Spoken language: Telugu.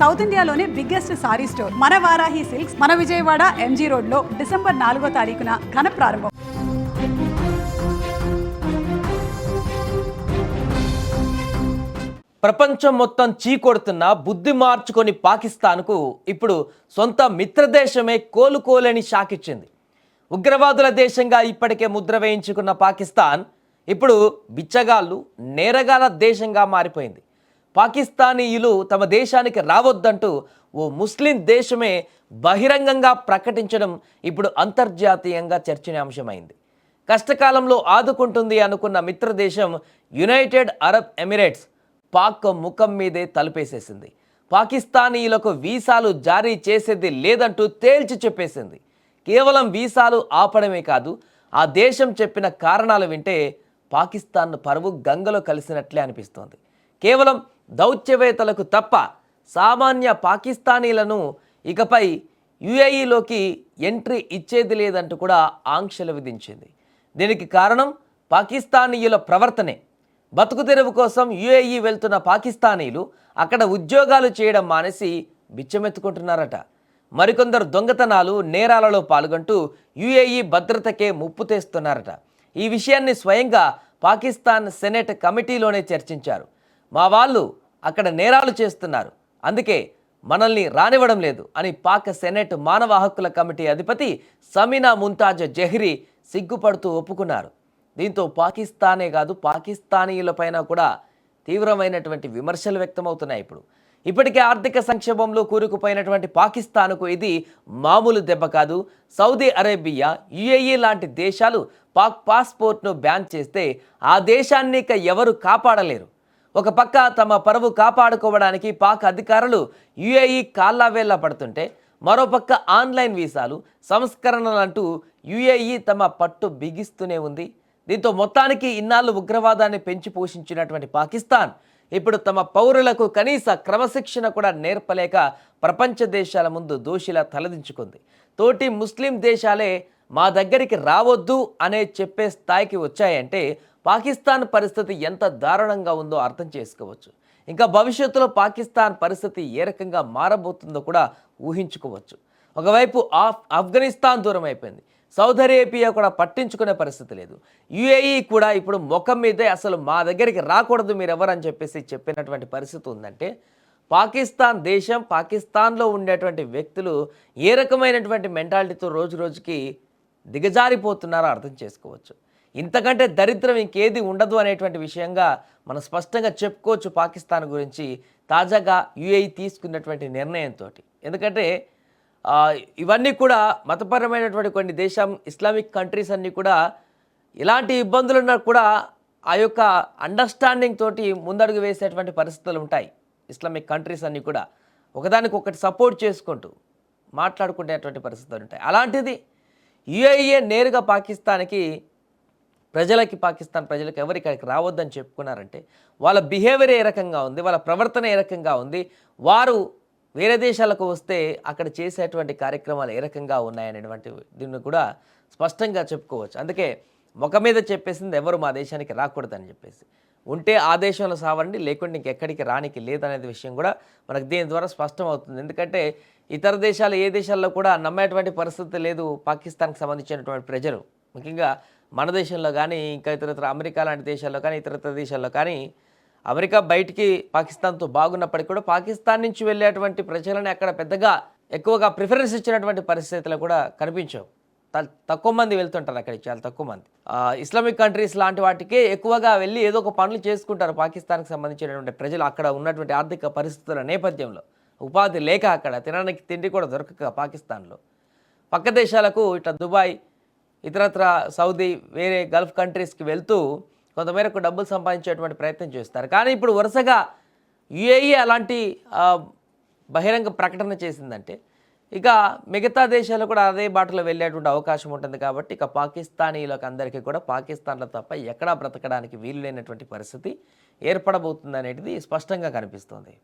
సౌత్ ఇండియాలోనే బిగ్గెస్ట్ సారీ స్టోర్. మన వారాహి సిల్క్స్ మన విజయవాడ ఎంజీ రోడ్లో డిసెంబర్ నాలుగో తారీఖున ఘన ప్రారంభం. ప్రపంచం మొత్తం చీకొడుతున్న బుద్ధి మార్చుకొని పాకిస్తాన్కు ఇప్పుడు సొంత మిత్రదేశమే కోలుకోలేని షాక్ ఇచ్చింది. ఉగ్రవాదుల దేశంగా ఇప్పటికే ముద్ర వేయించుకున్న పాకిస్తాన్ ఇప్పుడు బిచ్చగాళ్ళు నేరగాల దేశంగా మారిపోయింది. పాకిస్తానీయులు తమ దేశానికి రావద్దంటూ ఓ ముస్లిం దేశమే బహిరంగంగా ప్రకటించడం ఇప్పుడు అంతర్జాతీయంగా చర్చనీయాంశమైంది. కష్టకాలంలో ఆదుకుంటుంది అనుకున్న మిత్రదేశం యునైటెడ్ అరబ్ ఎమిరేట్స్ పాక్ ముఖం మీదే తలుపేసేసింది. పాకిస్తానీయులకు వీసాలు జారీ చేసేది లేదంటూ తేల్చి చెప్పేసింది. కేవలం వీసాలు ఆపడమే కాదు ఆ దేశం చెప్పిన కారణాలు వింటే పాకిస్తాన్ పరువు గంగలో కలిసినట్లే అనిపిస్తోంది. కేవలం దౌత్యవేత్తలకు తప్ప సామాన్య పాకిస్తానీలను ఇకపై యుఏఈలోకి ఎంట్రీ ఇచ్చేది లేదంటూ కూడా ఆంక్షలు విధించింది. దీనికి కారణం పాకిస్తానీయుల ప్రవర్తనే. బతుకు తెరువు కోసం యుఏఈ వెళ్తున్న పాకిస్తానీలు అక్కడ ఉద్యోగాలు చేయడం మానేసి బిచ్చమెత్తుకుంటున్నారట. మరికొందరు దొంగతనాలు నేరాలలో పాల్గొంటూ యుఏఈ భద్రతకే ముప్పు తెస్తున్నారట. ఈ విషయాన్ని స్వయంగా పాకిస్తాన్ సెనెట్ కమిటీలోనే చర్చించారు. మా వాళ్ళు అక్కడ నేరాలు చేస్తున్నారు. అందుకే మనల్ని రానివ్వడం లేదు అని పాక్ సెనెట్ మానవ హక్కుల కమిటీ అధిపతి సమీనా ముంతాజ్ జహ్రీ సిగ్గుపడుతూ ఒప్పుకున్నారు. దీంతో పాకిస్తానే కాదు పాకిస్తానీయులపైన కూడా తీవ్రమైనటువంటి విమర్శలు వ్యక్తమవుతున్నాయి ఇప్పుడు. ఇప్పటికే ఆర్థిక సంక్షోభంలో కూరుకుపోయినటువంటి పాకిస్తాన్కు ఇది మామూలు దెబ్బ కాదు. సౌదీ అరేబియా యుఏఈ లాంటి దేశాలు పాక్ పాస్పోర్ట్ను బ్యాన్ చేస్తే ఆ దేశాన్ని ఇక ఎవరు కాపాడలేరు. ఒక పక్క తమ పరువు కాపాడుకోవడానికి పాక్ అధికారులు యుఏఈ కాళ్ళవేళ్ళ పడుతుంటే మరోపక్క ఆన్లైన్ వీసాలు సంస్కరణలంటూ యుఏఈ తమ పట్టు బిగిస్తూనే ఉంది. దీంతో మొత్తానికి ఇన్నాళ్ళు ఉగ్రవాదాన్ని పెంచి పోషించినటువంటి పాకిస్తాన్ ఇప్పుడు తమ పౌరులకు కనీస క్రమశిక్షణ కూడా నేర్పలేక ప్రపంచ దేశాల ముందు దోషిలా తలదించుకుంది. తోటి ముస్లిం దేశాలే మా దగ్గరికి రావద్దు అనే చెప్పే స్థాయికి వచ్చాయంటే పాకిస్తాన్ పరిస్థితి ఎంత దారుణంగా ఉందో అర్థం చేసుకోవచ్చు. ఇంకా భవిష్యత్తులో పాకిస్తాన్ పరిస్థితి ఏ రకంగా మారబోతుందో కూడా ఊహించుకోవచ్చు. ఒకవైపు ఆఫ్ ఆఫ్ఘనిస్తాన్ దూరం అయిపోయింది. సౌదీ అరేబియా కూడా పట్టించుకునే పరిస్థితి లేదు. యుఏఈ కూడా ఇప్పుడు ముఖం మీదే అసలు మా దగ్గరికి రాకూడదు మీరు ఎవరని చెప్పేసి చెప్పినటువంటి పరిస్థితి ఉందంటే పాకిస్తాన్ దేశం పాకిస్తాన్లో ఉండేటువంటి వ్యక్తులు ఏ రకమైనటువంటి మెంటాలిటీతో రోజు రోజుకి దిగజారిపోతున్నారో అర్థం చేసుకోవచ్చు. ఇంతకంటే దరిద్రం ఇంకేది ఉండదు అనేటువంటి విషయంగా మనం స్పష్టంగా చెప్పుకోవచ్చు పాకిస్తాన్ గురించి తాజాగా యుఏఈ తీసుకున్నటువంటి నిర్ణయంతో ఎందుకంటే ఇవన్నీ కూడా మతపరమైనటువంటి కొన్ని దేశం ఇస్లామిక్ కంట్రీస్ అన్నీ కూడా ఇలాంటి ఇబ్బందులున్నా కూడా ఆ యొక్క అండర్స్టాండింగ్ తోటి ముందడుగు వేసేటువంటి పరిస్థితులు ఉంటాయి. ఇస్లామిక్ కంట్రీస్ అన్నీ కూడా ఒకదానికి ఒకటి సపోర్ట్ చేసుకుంటూ మాట్లాడుకునేటువంటి పరిస్థితులు ఉంటాయి. అలాంటిది యుఏఈఏ నేరుగా పాకిస్తాన్కి ప్రజలకి పాకిస్తాన్ ప్రజలకు ఎవరు ఇక్కడికి రావద్దని చెప్పుకున్నారంటే వాళ్ళ బిహేవియర్ ఏ రకంగా ఉంది వాళ్ళ ప్రవర్తన ఏ రకంగా ఉంది వారు వేరే దేశాలకు వస్తే అక్కడ చేసేటువంటి కార్యక్రమాలు ఏ రకంగా ఉన్నాయనేటువంటి దీన్ని కూడా స్పష్టంగా చెప్పుకోవచ్చు. అందుకే ముఖ మీద చెప్పేసింది ఎవరు మా దేశానికి రాకూడదని చెప్పేసి. ఉంటే ఆ దేశంలో సావండి లేకుంటే ఇంకెక్కడికి రానికి లేదనేది విషయం కూడా మనకు దీని ద్వారా స్పష్టం అవుతుంది ఎందుకంటే ఇతర దేశాలు ఏ దేశాల్లో కూడా నమ్మేటువంటి పరిస్థితి లేదు పాకిస్తాన్కి సంబంధించినటువంటి ప్రజలు. ముఖ్యంగా మన దేశంలో కానీ ఇంకా ఇతరత్ర అమెరికా లాంటి దేశాల్లో కానీ ఇతరత్ర దేశాల్లో కానీ అమెరికా బయటికి పాకిస్తాన్తో బాగున్నప్పటికీ కూడా పాకిస్తాన్ నుంచి వెళ్ళేటువంటి ప్రజలని అక్కడ పెద్దగా ఎక్కువగా ప్రిఫరెన్స్ ఇచ్చినటువంటి పరిస్థితులు కూడా కనిపించవు. తక్కువ మంది వెళ్తుంటారు అక్కడికి చాలా తక్కువ మంది. ఇస్లామిక్ కంట్రీస్ లాంటి వాటికే ఎక్కువగా వెళ్ళి ఏదో ఒక పనులు చేసుకుంటారు పాకిస్తాన్కి సంబంధించినటువంటి ప్రజలు అక్కడ ఉన్నటువంటి ఆర్థిక పరిస్థితుల నేపథ్యంలో. ఉపాధి లేక అక్కడ తినడానికి తిండి కూడా దొరకక పాకిస్తాన్లో. పక్క దేశాలకు ఇట్లా దుబాయ్ ఇతరత్ర సౌదీ వేరే గల్ఫ్ కంట్రీస్కి వెళ్తూ కొంతమేరకు డబ్బులు సంపాదించేటువంటి ప్రయత్నం చేస్తారు. కానీ ఇప్పుడు వరుసగా యుఏఈ అలాంటి బహిరంగ ప్రకటన చేసిందంటే ఇక మిగతా దేశాలు కూడా అదే బాటలో వెళ్ళేటువంటి అవకాశం ఉంటుంది కాబట్టి ఇక పాకిస్తానీలకు అందరికీ కూడా పాకిస్తాన్లో తప్ప ఎక్కడా బ్రతకడానికి వీలు లేనటువంటి పరిస్థితి ఏర్పడబోతుంది అనేది స్పష్టంగా కనిపిస్తుంది.